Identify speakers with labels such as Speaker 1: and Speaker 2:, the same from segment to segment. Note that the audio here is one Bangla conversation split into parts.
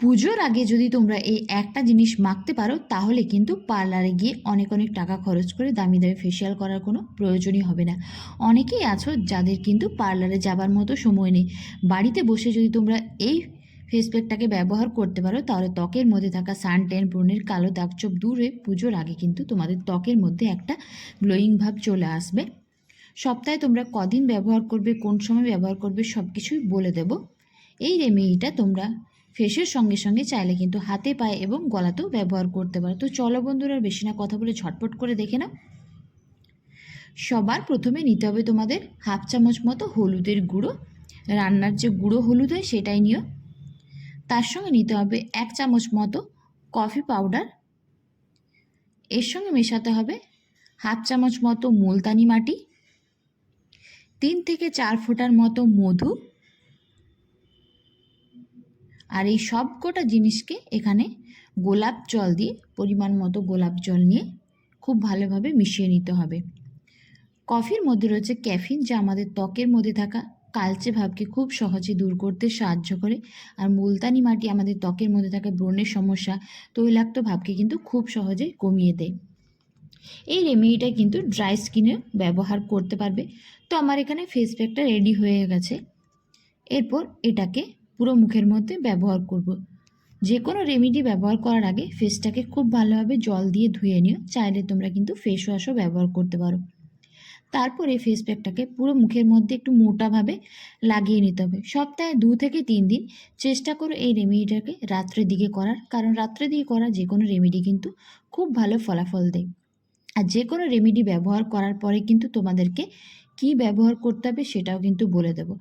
Speaker 1: পুজোর আগে যদি তোমরা এই একটা জিনিস মাখতে পারো, তাহলে কিন্তু পার্লারে গিয়ে অনেক অনেক টাকা খরচ করে দামি দামি ফেসিয়াল করার কোনো প্রয়োজনই হবে না। অনেকেই আছো যাদের কিন্তু পার্লারে যাবার মতো সময় নেই। বাড়িতে বসে যদি তোমরা এই ফেস প্যাকটাকে ব্যবহার করতে পারো, তাহলে ত্বকের মধ্যে থাকা সান ট্যান ব্রণের কালো দাগচোপ দূরে পুজোর আগে কিন্তু তোমাদের ত্বকের মধ্যে একটা গ্লোয়িং ভাব চলে আসবে। সপ্তাহে তোমরা কদিন ব্যবহার করবে, কোন সময় ব্যবহার করবে সব কিছুই বলে দেব। এই রেমেডিটা তোমরা ফেসের সঙ্গে সঙ্গে চাইলে কিন্তু হাতে, পায়ে এবং গলাতেও ব্যবহার করতে পারো। তো চলো বন্ধুরা বেশি না কথা বলে ঝটপট করে দেখে নাও। সবার প্রথমে নিতে হবে তোমাদের হাফ চামচ মতো হলুদের গুঁড়ো। রান্নার যে গুঁড়ো হলুদ হয় সেটাই নিও। তার সঙ্গে নিতে হবে এক চামচ মতো কফি পাউডার। এর সঙ্গে মেশাতে হবে হাফ চামচ মতো মুলতানি মাটি। তিন থেকে চার ফোঁটার মতো মধু। আর এই সব কটা জিনিসকে এখানে গোলাপ জল দিয়ে, পরিমাণ মতো গোলাপ জল নিয়ে খুব ভালোভাবে মিশিয়ে নিতে হবে। কফির মধ্যে রয়েছে ক্যাফিন, যা আমাদের ত্বকের মধ্যে থাকা কালচে ভাবকে খুব সহজে দূর করতে সাহায্য করে। আর মুলতানি মাটি আমাদের ত্বকের মধ্যে থাকা ব্রণের সমস্যা, তৈলাক্ত ভাবকে কিন্তু খুব সহজে কমিয়ে দেয়। এই রেমেডিটা কিন্তু ড্রাই স্কিনে ব্যবহার করতে পারবে। তো আমার এখানে ফেস প্যাকটা রেডি হয়ে গেছে। এরপর এটাকে পুরো মুখের মধ্যে ব্যবহার করব। যে কোনো রেমেডি ব্যবহার করার আগে ফেসটাকে খুব ভালোভাবে জল দিয়ে ধুয়ে নিও। চাইলে তোমরা কিন্তু ফেস ওয়াশও ব্যবহার করতে পারো। তারপর ফেস প্যাকটাকে পুরো মুখের মধ্যে একটু মোটাভাবে লাগিয়ে নিতে হবে। সপ্তাহে দু থেকে তিন দিন চেষ্টা করো এই রেমেডিটাকে রাত্রের দিকে করার। কারণ রাত্রের দিকে করা যে কোনো রেমেডি কিন্তু খুব ভালো ফলাফল দেয়। আর যে কোনো রেমেডি ব্যবহার করার পরে কিন্তু তোমাদেরকে কি ব্যবহার করতে হবে সেটাও কিন্তু বলে দেবো।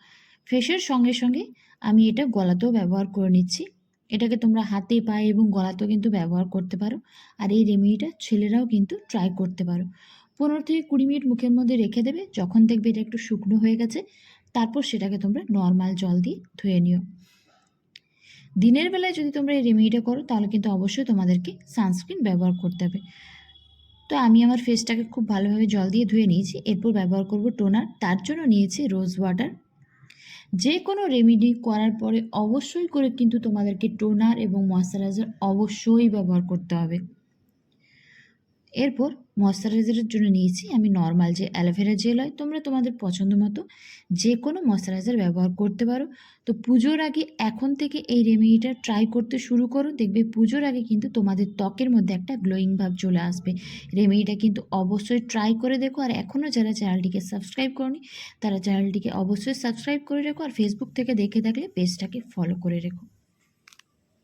Speaker 1: ফেসের সঙ্গে সঙ্গে আমি এটা গলাতেও ব্যবহার করে নিচ্ছি। এটাকে তোমরা হাতে, পায়ে এবং গলাতেও কিন্তু ব্যবহার করতে পারো। আর এই রেমেডিটা ছেলেরাও কিন্তু ট্রাই করতে পারো। পনেরো থেকে কুড়ি মিনিট মুখের মধ্যে রেখে দেবে। যখন দেখবে এটা একটু শুকনো হয়ে গেছে, তারপর সেটাকে তোমরা নর্মাল জল দিয়ে ধুয়ে নিও। দিনের বেলায় যদি তোমরা এই রেমেডিটা করো, তাহলে কিন্তু অবশ্যই তোমাদেরকে সানস্ক্রিন ব্যবহার করতে হবে। তো আমি আমার ফেসটাকে খুব ভালোভাবে জল দিয়ে ধুয়ে নিয়েছি। এরপর ব্যবহার করব টোনার তার জন্য নিয়েছি রোজ ওয়াটার যে কোনো রেমেডি করার পরে অবশ্যই করে কিন্তু তোমাদেরকে টোনার এবং ময়শ্চারাইজার অবশ্যই ব্যবহার করতে হবে। এরপর ময়শ্চারাইজারের জন্য নিয়েছি আমি নর্মাল যে অ্যালোভেরা জেল হয়, তোমরা তোমাদের পছন্দ মতো যে কোনো ময়শ্চারাইজার ব্যবহার করতে পারো। তো পুজোর আগে এখন থেকে এই রেমেডিটা ট্রাই করতে শুরু করো, দেখবে পুজোর আগে কিন্তু তোমাদের ত্বকের মধ্যে একটা গ্লোয়িং ভাব চলে আসবে। রেমেডিটা কিন্তু অবশ্যই ট্রাই করে দেখো, আর এখনও যারা চ্যানেলটিকে সাবস্ক্রাইব করনি, তারা চ্যানেলটিকে অবশ্যই সাবস্ক্রাইব করে রেখো, আর ফেসবুক থেকে দেখে থাকলে পেজটাকে ফলো করে রেখো।